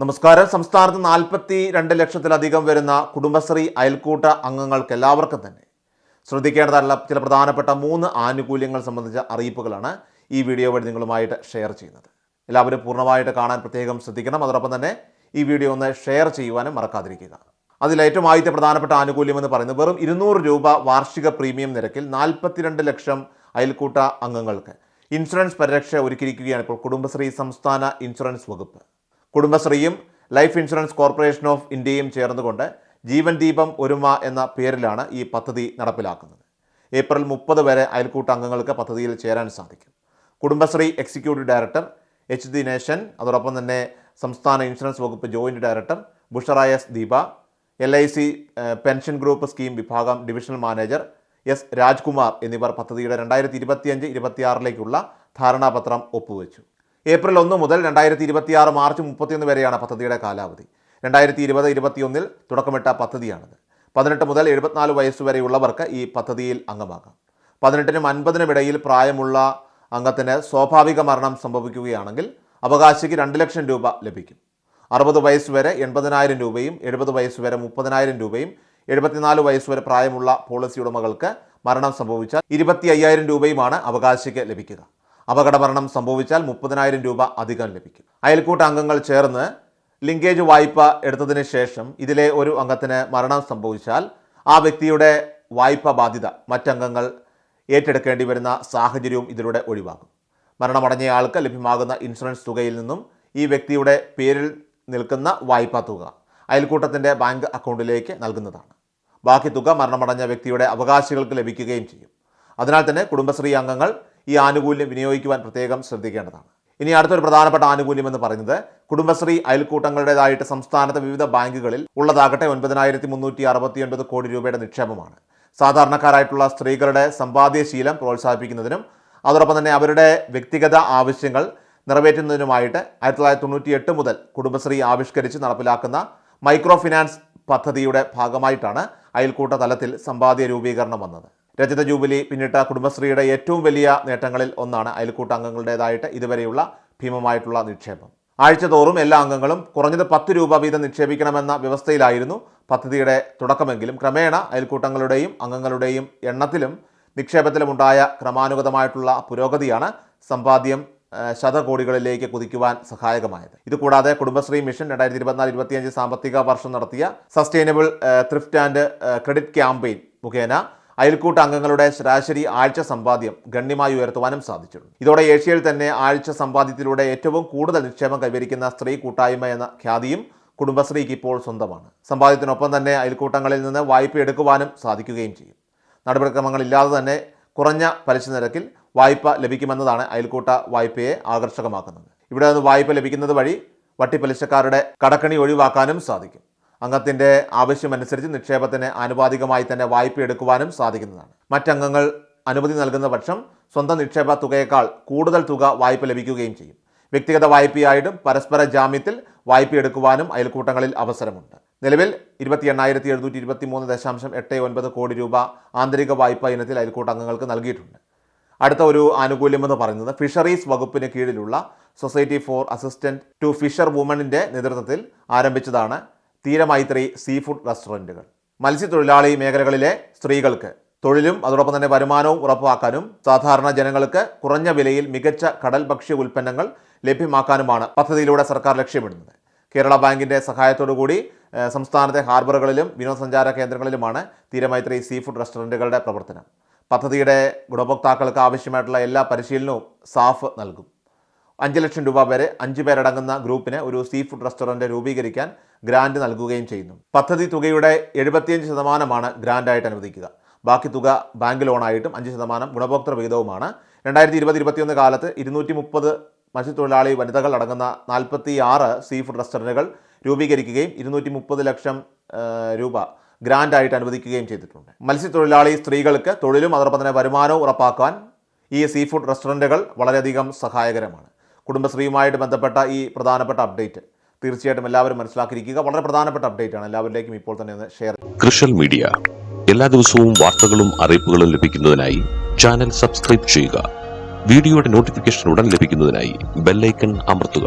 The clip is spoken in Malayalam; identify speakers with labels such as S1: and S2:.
S1: നമസ്കാരം. സംസ്ഥാനത്ത് നാൽപ്പത്തി രണ്ട് ലക്ഷത്തിലധികം വരുന്ന കുടുംബശ്രീ അയൽക്കൂട്ട അംഗങ്ങൾക്ക് എല്ലാവർക്കും തന്നെ ശ്രദ്ധിക്കേണ്ടതായിട്ടുള്ള ചില പ്രധാനപ്പെട്ട മൂന്ന് ആനുകൂല്യങ്ങൾ സംബന്ധിച്ച അറിയിപ്പുകളാണ് ഈ വീഡിയോ വഴി നിങ്ങളുമായിട്ട് ഷെയർ ചെയ്യുന്നത്. എല്ലാവരും പൂർണമായിട്ട് കാണാൻ പ്രത്യേകം ശ്രദ്ധിക്കണം. അതോടൊപ്പം തന്നെ ഈ വീഡിയോ ഒന്ന് ഷെയർ ചെയ്യുവാനും മറക്കാതിരിക്കുക. അതിൽ ഏറ്റവും ആദ്യത്തെ പ്രധാനപ്പെട്ട ആനുകൂല്യം എന്ന് പറയുന്നത് വെറും ഇരുന്നൂറ് രൂപ വാർഷിക പ്രീമിയം നിരക്കിൽ നാൽപ്പത്തിരണ്ട് ലക്ഷം അയൽക്കൂട്ട അംഗങ്ങൾക്ക് ഇൻഷുറൻസ് പരിരക്ഷ ഒരുക്കിയിരിക്കുകയാണ് ഇപ്പോൾ കുടുംബശ്രീ സംസ്ഥാന ഇൻഷുറൻസ് വകുപ്പ്. കുടുംബശ്രീയും ലൈഫ് ഇൻഷുറൻസ് കോർപ്പറേഷൻ ഓഫ് ഇന്ത്യയും ചേർന്നുകൊണ്ട് ജീവൻ ദീപം ഒരുമ എന്ന പേരിലാണ് ഈ പദ്ധതി നടപ്പിലാക്കുന്നത്. ഏപ്രിൽ മുപ്പത് വരെ അയൽക്കൂട്ട അംഗങ്ങൾക്ക് പദ്ധതിയിൽ ചേരാൻ സാധിക്കും. Kudumbashree executive director H Dinesan അതോടൊപ്പം തന്നെ സംസ്ഥാന ഇൻഷുറൻസ് വകുപ്പ് joint director ബുഷറായ Deepa L I C pension group scheme വിഭാഗം ഡിവിഷണൽ മാനേജർ എസ് രാജ്കുമാർ എന്നിവർ പദ്ധതിയുടെ രണ്ടായിരത്തി ഇരുപത്തിയഞ്ച് ഇരുപത്തിയാറിലേക്കുള്ള ധാരണാപത്രം ഒപ്പുവെച്ചു. ഏപ്രിൽ ഒന്ന് മുതൽ രണ്ടായിരത്തി ഇരുപത്തിയാറ് മാർച്ച് മുപ്പത്തിയൊന്ന് വരെയാണ് പദ്ധതിയുടെ കാലാവധി. രണ്ടായിരത്തി ഇരുപത് ഇരുപത്തിയൊന്നിൽ തുടക്കമിട്ട പദ്ധതിയാണിത്. പതിനെട്ട് മുതൽ എഴുപത്തിനാല് വയസ്സ് വരെയുള്ളവർക്ക് ഈ പദ്ധതിയിൽ അംഗമാകാം. പതിനെട്ടിനും അൻപതിനും ഇടയിൽ പ്രായമുള്ള അംഗത്തിന് സ്വാഭാവിക മരണം സംഭവിക്കുകയാണെങ്കിൽ അവകാശിക്ക് രണ്ട് ലക്ഷം രൂപ ലഭിക്കും. അറുപത് വയസ്സ് വരെ എൺപതിനായിരം രൂപയും എഴുപത് വയസ്സ് വരെ മുപ്പതിനായിരം രൂപയും എഴുപത്തിനാല് വയസ്സ് വരെ പ്രായമുള്ള പോളിസി ഉടമകൾക്ക് മരണം സംഭവിച്ചാൽ ഇരുപത്തി അയ്യായിരം രൂപയുമാണ് അവകാശിക്ക് ലഭിക്കുക. അപകട മരണം സംഭവിച്ചാൽ മുപ്പതിനായിരം രൂപ അധികം ലഭിക്കും. അയൽക്കൂട്ട അംഗങ്ങൾ ചേർന്ന് ലിങ്കേജ് വായ്പ എടുത്തതിന് ശേഷം ഇതിലെ ഒരു അംഗത്തിന് മരണം സംഭവിച്ചാൽ ആ വ്യക്തിയുടെ വായ്പ ബാധ്യത മറ്റംഗങ്ങൾ ഏറ്റെടുക്കേണ്ടി വരുന്ന സാഹചര്യവും ഇതിലൂടെ ഒഴിവാകും. മരണമടഞ്ഞയാൾക്ക് ലഭ്യമാകുന്ന ഇൻഷുറൻസ് തുകയിൽ നിന്നും ഈ വ്യക്തിയുടെ പേരിൽ നിൽക്കുന്ന വായ്പാ തുക അയൽക്കൂട്ടത്തിന്റെ ബാങ്ക് അക്കൗണ്ടിലേക്ക് നൽകുന്നതാണ്. ബാക്കി തുക മരണമടഞ്ഞ വ്യക്തിയുടെ അവകാശികൾക്ക് ലഭിക്കുകയും ചെയ്യും. അതിനാൽ തന്നെ കുടുംബശ്രീ അംഗങ്ങൾ ഈ ആനുകൂല്യം വിനിയോഗിക്കുവാൻ പ്രത്യേകം ശ്രദ്ധിക്കേണ്ടതാണ്. ഇനി അടുത്തൊരു പ്രധാനപ്പെട്ട ആനുകൂല്യം എന്ന് പറയുന്നത് കുടുംബശ്രീ അയൽക്കൂട്ടങ്ങളുടേതായിട്ട് സംസ്ഥാനത്തെ വിവിധ ബാങ്കുകളിൽ ഉള്ളതാകട്ടെ ഒൻപതിനായിരത്തി മുന്നൂറ്റി അറുപത്തി ഒൻപത് കോടി രൂപയുടെ നിക്ഷേപമാണ്. സാധാരണക്കാരായിട്ടുള്ള സ്ത്രീകളുടെ സമ്പാദ്യശീലം പ്രോത്സാഹിപ്പിക്കുന്നതിനും അതോടൊപ്പം തന്നെ അവരുടെ വ്യക്തിഗത ആവശ്യങ്ങൾ നിറവേറ്റുന്നതിനുമായിട്ട് ആയിരത്തി തൊള്ളായിരത്തി തൊണ്ണൂറ്റി എട്ട് മുതൽ കുടുംബശ്രീ ആവിഷ്കരിച്ച് നടപ്പിലാക്കുന്ന മൈക്രോ ഫിനാൻസ് പദ്ധതിയുടെ ഭാഗമായിട്ടാണ് അയൽക്കൂട്ട തലത്തിൽ സമ്പാദ്യ രൂപീകരണം വന്നത്. രജത ജൂബിലി പിന്നിട്ട കുടുംബശ്രീയുടെ ഏറ്റവും വലിയ നേട്ടങ്ങളിൽ ഒന്നാണ് അയൽക്കൂട്ട അംഗങ്ങളുടേതായിട്ട് ഇതുവരെയുള്ള ഭീമമായിട്ടുള്ള നിക്ഷേപം. ആഴ്ചതോറും എല്ലാ അംഗങ്ങളും കുറഞ്ഞത് പത്ത് രൂപ വീതം നിക്ഷേപിക്കണമെന്ന വ്യവസ്ഥയിലായിരുന്നു പദ്ധതിയുടെ തുടക്കമെങ്കിലും ക്രമേണ അയൽക്കൂട്ടങ്ങളുടെയും അംഗങ്ങളുടെയും എണ്ണത്തിലും നിക്ഷേപത്തിലുമുണ്ടായ ക്രമാനുഗതമായിട്ടുള്ള പുരോഗതിയാണ് സമ്പാദ്യം ശതകോടികളിലേക്ക് കുതിക്കുവാൻ സഹായകമായത്. ഇതുകൂടാതെ കുടുംബശ്രീ മിഷൻ രണ്ടായിരത്തി ഇരുപത്തിനാല് ഇരുപത്തിയഞ്ച് സാമ്പത്തിക വർഷം നടത്തിയ sustainable thrift and credit campaign മുഖേന അയൽക്കൂട്ട അംഗങ്ങളുടെ ശരാശരി ആഴ്ച സമ്പാദ്യം ഗണ്യമായി ഉയർത്തുവാനും സാധിച്ചിട്ടുണ്ട്. ഇതോടെ ഏഷ്യയിൽ തന്നെ ആഴ്ച സമ്പാദ്യത്തിലൂടെ ഏറ്റവും കൂടുതൽ നിക്ഷേപം കൈവരിക്കുന്ന സ്ത്രീ കൂട്ടായ്മ എന്ന ഖ്യാതിയും കുടുംബശ്രീക്ക് ഇപ്പോൾ സ്വന്തമാണ്. സമ്പാദ്യത്തിനൊപ്പം തന്നെ അയൽക്കൂട്ടങ്ങളിൽ നിന്ന് വായ്പ എടുക്കുവാനും സാധിക്കുകയും ചെയ്യും. നടപടിക്രമങ്ങളില്ലാതെ തന്നെ കുറഞ്ഞ പലിശ നിരക്കിൽ വായ്പ ലഭിക്കുമെന്നതാണ് അയൽക്കൂട്ട വായ്പയെ ആകർഷകമാക്കുന്നത്. ഇവിടെ നിന്ന് വായ്പ ലഭിക്കുന്നത് വഴി വട്ടിപ്പലിശക്കാരുടെ കടക്കണി ഒഴിവാക്കാനും സാധിക്കും. അംഗത്തിന്റെ ആവശ്യമനുസരിച്ച് നിക്ഷേപത്തിന് ആനുപാതികമായി തന്നെ വായ്പ എടുക്കുവാനും സാധിക്കുന്നതാണ്. മറ്റംഗങ്ങൾ അനുമതി നൽകുന്ന പക്ഷം സ്വന്തം നിക്ഷേപ തുകയേക്കാൾ കൂടുതൽ തുക വായ്പ ലഭിക്കുകയും ചെയ്യും. വ്യക്തിഗത വായ്പയായിട്ടും പരസ്പര ജാമ്യത്തിൽ വായ്പ എടുക്കുവാനും അയൽക്കൂട്ടങ്ങളിൽ അവസരമുണ്ട്. നിലവിൽ ഇരുപത്തി എണ്ണായിരത്തി എഴുന്നൂറ്റി ഇരുപത്തി മൂന്ന് ദശാംശം എട്ട് ഒൻപത് കോടി രൂപ ആന്തരിക വായ്പ ഇനത്തിൽ അയൽക്കൂട്ട അംഗങ്ങൾക്ക് നൽകിയിട്ടുണ്ട്. അടുത്ത ഒരു ആനുകൂല്യം എന്ന് പറയുന്നത് ഫിഷറീസ് വകുപ്പിന് കീഴിലുള്ള society for assistant to fisher വുമണിന്റെ നേതൃത്വത്തിൽ ആരംഭിച്ചതാണ് തീരമൈത്രി സീ ഫുഡ് റെസ്റ്റോറന്റുകൾ. മത്സ്യത്തൊഴിലാളി മേഖലകളിലെ സ്ത്രീകൾക്ക് തൊഴിലും അതോടൊപ്പം തന്നെ വരുമാനവും ഉറപ്പാക്കാനും സാധാരണ ജനങ്ങൾക്ക് കുറഞ്ഞ വിലയിൽ മികച്ച കടൽ ഭക്ഷ്യ ഉൽപ്പന്നങ്ങൾ ലഭ്യമാക്കാനുമാണ് പദ്ധതിയിലൂടെ സർക്കാർ ലക്ഷ്യമിടുന്നത്. കേരള ബാങ്കിന്റെ സഹായത്തോടുകൂടി കൂടി സംസ്ഥാനത്തെ ഹാർബറുകളിലും വിനോദസഞ്ചാര കേന്ദ്രങ്ങളിലുമാണ് തീരമൈത്രി സീ ഫുഡ് റെസ്റ്റോറന്റുകളുടെ പ്രവർത്തനം. പദ്ധതിയുടെ ഗുണഭോക്താക്കൾക്ക് ആവശ്യമായിട്ടുള്ള എല്ലാ പരിശീലനവും സാഫ് നൽകും. അഞ്ച് ലക്ഷം രൂപ വരെ അഞ്ച് പേരടങ്ങുന്ന ഗ്രൂപ്പിന് ഒരു സീ ഫുഡ് റെസ്റ്റോറന്റ് രൂപീകരിക്കാൻ ഗ്രാന്റ് നൽകുകയും ചെയ്യുന്നു. പദ്ധതി തുകയുടെ എഴുപത്തിയഞ്ച് ശതമാനമാണ് ഗ്രാൻഡായിട്ട് അനുവദിക്കുക. ബാക്കി തുക ബാങ്ക് ലോണായിട്ടും അഞ്ച് ശതമാനം ഗുണഭോക്തൃ വിഹിതവുമാണ്. രണ്ടായിരത്തി ഇരുപത് ഇരുപത്തിയൊന്ന് കാലത്ത് ഇരുന്നൂറ്റി മുപ്പത് മത്സ്യത്തൊഴിലാളി വനിതകൾ അടങ്ങുന്ന നാൽപ്പത്തി ആറ് സീ ഫുഡ് റെസ്റ്റോറന്റുകൾ രൂപീകരിക്കുകയും ഇരുന്നൂറ്റി മുപ്പത് ലക്ഷം രൂപ ഗ്രാൻഡായിട്ട് അനുവദിക്കുകയും ചെയ്തിട്ടുണ്ട്. മത്സ്യത്തൊഴിലാളി സ്ത്രീകൾക്ക് തൊഴിലും അതോടൊപ്പം തന്നെ വരുമാനവും ഉറപ്പാക്കാൻ ഈ സീ ഫുഡ് റെസ്റ്റോറന്റുകൾ വളരെയധികം സഹായകരമാണ്. കുടുംബശ്രീയുമായിട്ട് ബന്ധപ്പെട്ട ഈ പ്രധാനപ്പെട്ട അപ്ഡേറ്റ്. തീർച്ചയായിട്ടും എല്ലാവരും മനസ്സിലാക്കിയിരിക്കുക. വളരെ പ്രധാനപ്പെട്ട അപ്ഡേറ്റ് ആണ് എല്ലാവരിലേക്കും ഇപ്പോൾ തന്നെ ഒന്ന് ഷെയർ
S2: കൃഷൽ മീഡിയ. എല്ലാ ദിവസവും വാർത്തകളും അറിയിപ്പുകളും ലഭിക്കുന്നതിനായി ചാനൽ സബ്സ്ക്രൈബ് ചെയ്യുക. വീഡിയോയുടെ നോട്ടിഫിക്കേഷൻ ഉടൻ ലഭിക്കുന്നതിനായി ബെല്ലൈക്കൺ അമർത്തുക.